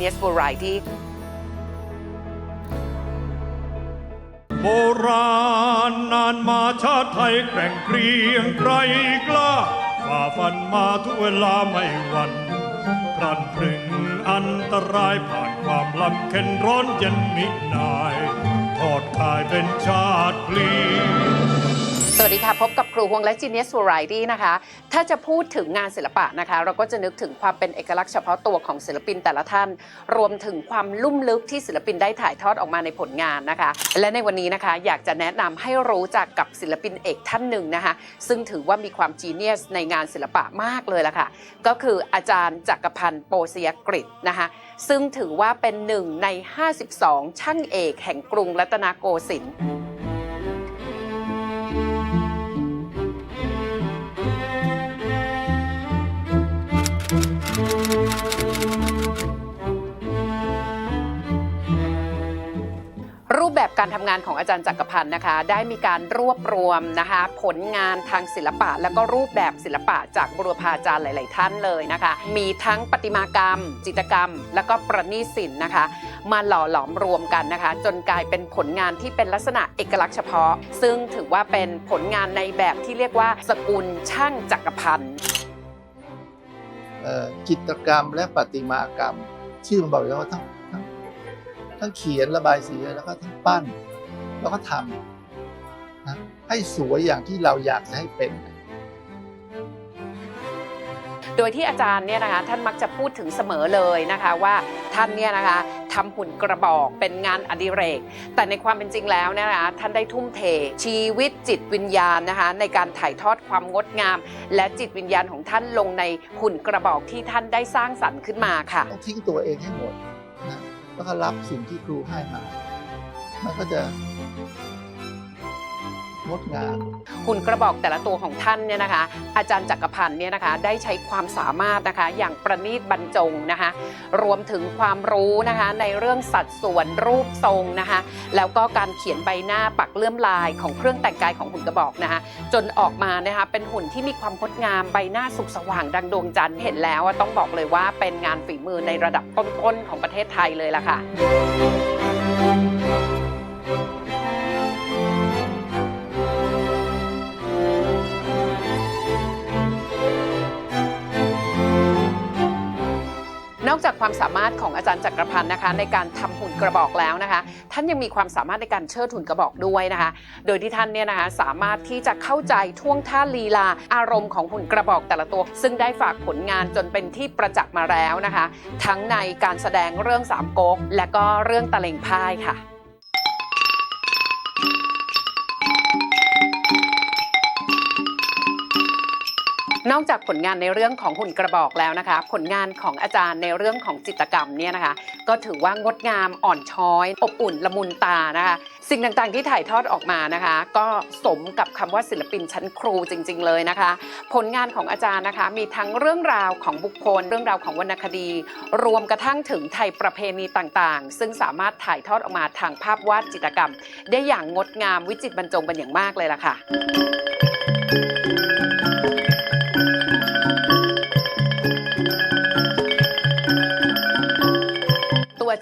Genius Variety โบราณนานมาชาติไทยแกร่งเกรียงไกรกล้าฝ่าฟันมาทุกเวลาไม่หวันกลันพรึงอันตรายผ่านความลำเค็นร้อนเย็นมินาย ทอดกายเป็นชาติพลี สวัสดีค่ะ พบกับครูฮวงและ Genius Variety นะคะ ถ้าจะพูดถึงงานศิลปะนะคะ เราก็จะนึกถึงความเป็นเอกลักษณ์เฉพาะตัวของศิลปินแต่ละท่าน รวมถึงความลุ่มลึกที่ศิลปินได้ถ่ายทอดออกมาในผลงานนะคะ และในวันนี้นะคะอยากจะแนะนำให้รู้จักกับศิลปินเอกท่านหนึ่งนะคะ ซึ่งถือว่ามีความจีเนียสในงานศิลปะมากเลยล่ะค่ะ ก็คืออาจารย์จักรพันธ์โปเซียกฤษนะคะ ซึ่งถือว่าเป็นหนึ่งใน 52 ช่างเอกแห่งกรุงรัตนโกสินทร์ งานของอาจารย์จักรพันธ์นะคะ ได้มีการรวบรวมนะคะ ผลงานทางศิลปะ แล้วก็รูปแบบศิลปะจากบุรพาจารย์หลาย ๆ ท่านเลยนะคะ มีทั้งประติมากรรม จิตรกรรม แล้วก็ประณีตศิลป์นะคะ มาหล่อหลอมรวมกันนะคะ จนกลายเป็นผลงานที่เป็นลักษณะเอกลักษณ์เฉพาะ ซึ่งถือว่าเป็นผลงานในแบบที่เรียกว่า สกุลช่างจักรพันธ์จิตรกรรมและประติมากรรม ชื่อมันบอกอยู่แล้วว่าทั้งทั้งเขียนระบายสีแล้วก็ทั้งปั้น แล้วก็ทำนะให้สวยอย่างที่เราอยากจะให้เป็นโดยที่อาจารย์เนี่ยนะคะท่านมักจะพูดถึงเสมอเลยนะคะว่าท่านเนี่ยนะคะทำหุ่นกระบอกเป็นงานอดิเรก แต่ในความเป็นจริงแล้วเนี่ยนะคะท่านได้ทุ่มเท ชีวิตจิตวิญญาณนะคะในการถ่ายทอดความงดงาม และจิตวิญญาณของท่านลงในหุ่นกระบอกที่ท่านได้สร้างสรรค์ขึ้นมาค่ะต้องทิ้งตัวเองให้หมดนะแล้วก็รับสิ่งที่ครูให้มา มันก็จะงดงามหุ่นกระบอกแต่ละตัวของท่านเนี่ยนะคะ อาจารย์จักรพันธ์เนี่ยนะคะได้ใช้ความสามารถนะคะอย่างประณีตบรรจงนะคะ รวมถึงความรู้นะคะในเรื่องสัดส่วนรูปทรงนะคะ แล้วก็การเขียนใบหน้าปักเลื่อมลายของเครื่องแต่งกายของหุ่นกระบอกนะคะ จนออกมานะคะเป็นหุ่นที่มีความงดงามใบหน้าสุขสว่างดังดวงจันทร์เห็นแล้วต้องบอกเลยว่าเป็นงานฝีมือในระดับต้นๆของประเทศไทยเลยล่ะค่ะ นอกจากความสามารถของอาจารย์จักรพันธ์นะคะ ในการทำหุ่นกระบอกแล้วนะคะ ท่านยังมีความสามารถในการเชิดหุ่นกระบอกด้วยนะคะ โดยที่ท่านเนี่ยนะคะสามารถที่จะเข้าใจท่วงท่าลีลาอารมณ์ของหุ่นกระบอกแต่ละตัว ซึ่งได้ฝากผลงานจนเป็นที่ประจักษ์มาแล้วนะคะ ทั้งในการแสดงเรื่องสามก๊กและก็เรื่องตะเลงพ่ายค่ะ นอกจากผลงานในเรื่องของหุ่นกระบอกแล้วนะคะ ผลงานของอาจารย์ในเรื่องของจิตกรรมเนี่ยนะคะ ก็ถือว่างดงามอ่อนช้อย อบอุ่นละมุนตานะคะ สิ่งต่างๆที่ถ่ายทอดออกมานะคะ ก็สมกับคำว่าศิลปินชั้นครูจริง ๆ เลยนะคะ ผลงานของอาจารย์นะคะ มีทั้งเรื่องราวของบุคคล เรื่องราวของวรรณคดี รวมกระทั่งถึงไทยประเพณีต่างๆ ซึ่งสามารถถ่ายทอดออกมาทางภาพวาดจิตรกรรม ได้อย่างงดงามวิจิตรบรรจงเป็นอย่างมากเลยล่ะค่ะ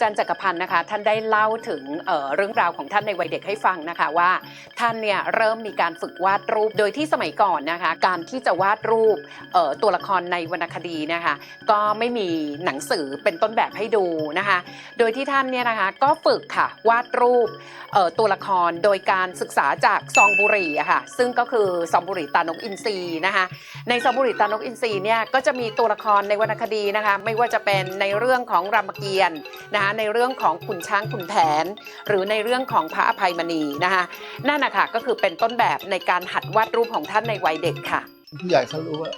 จารย์จักรพันธ์นะคะ ท่านได้เล่าถึงเเรื่องราวของท่านในวัยเด็กให้ฟังนะคะว่า ท่านเนี่ยเริ่มมีการฝึกวาดรูปโดยที่สมัยก่อนนะคะ การที่จะวาดรูปตัวละครในวรรณคดีนะคะ ก็ไม่มีหนังสือเป็นต้นแบบให้ดูนะคะ โดยที่ท่านเนี่ยนะคะก็ฝึกค่ะวาดรูปตัวละครโดยการศึกษาจากซองบุหรี่อะค่ะซึ่งก็คือซองบุหรี่ตานกอินทรีนะคะ ในซองบุหรี่ตานกอินทรีเนี่ยก็จะมีตัวละครในวรรณคดีนะคะ ไม่ว่าจะเป็นในเรื่องของรามเกียรติ์นะคะในเรื่องของขุนช้างขุนแผน หรือในเรื่องของพระอภัยมณีนะคะนั่นนะคะก็คือเป็นต้นแบบในการหัดวาดรูปของท่านในวัยเด็กค่ะผู้ใหญ่เขารู้ว่า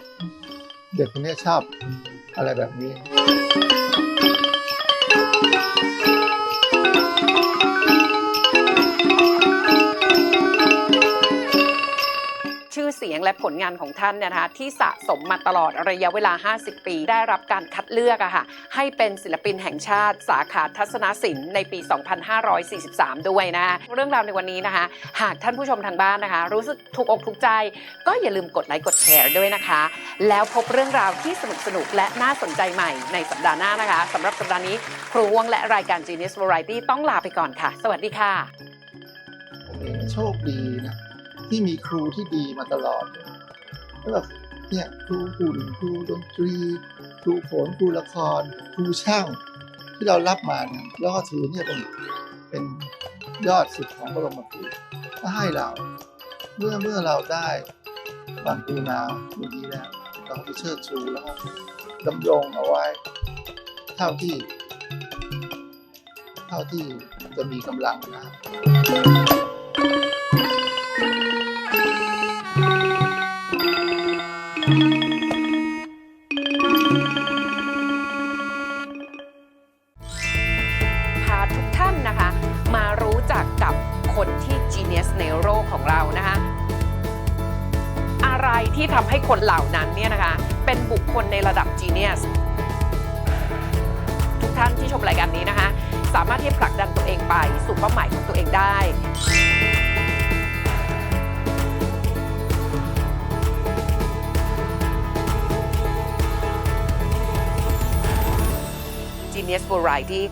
เด็กคนนี้ชอบอะไรแบบนี้ และผลงานของท่านนะคะที่สะสมมาตลอดระยะเวลา 50 ปี ได้รับการคัดเลือกอะค่ะให้เป็นศิลปินแห่งชาติ สาขาทัศนศิลป์ในปี 2543 ด้วยนะ เรื่องราวในวันนี้นะคะ หากท่านผู้ชมทางบ้านนะคะ รู้สึกถูกอกถูกใจ ก็อย่าลืมกดไลค์กดแชร์ด้วยนะคะ แล้วพบเรื่องราวที่สนุกสนุกและน่าสนใจใหม่ในสัปดาห์หน้านะคะสำหรับสัปดาห์นี้ครูวงและรายการ Genius Variety ต้องลาไปก่อนค่ะ สวัสดีค่ะ ผมเองโชคดีนะ ที่มีครูที่ดีมาตลอดแล้วแบบเนี่ยครูหุ่นครูดนตรี ครูโขนครูละคร ครูช่าง ที่เรารับมาเนี่ยแล้วก็ถือเนี่ยเป็นเป็นยอดสุดของพระบรมครูก็ให้เรา เมื่อเมื่อเราได้ความกรุณาอย่างนี้แล้วเราก็จะเชิดชูแล้วก็ดำรงเอาไว้ เท่าที่ เท่าที่จะมีกำลังนะครับ ที่ทำให้คนเหล่านั้นเนี่ยนะคะ เป็นบุคคลในระดับ Genius ทุกท่านที่ชมรายการนี้นะคะ สามารถที่จะผลักดันตัวเองไปสู่เป้าหมายของตัวเองได้ Genius Variety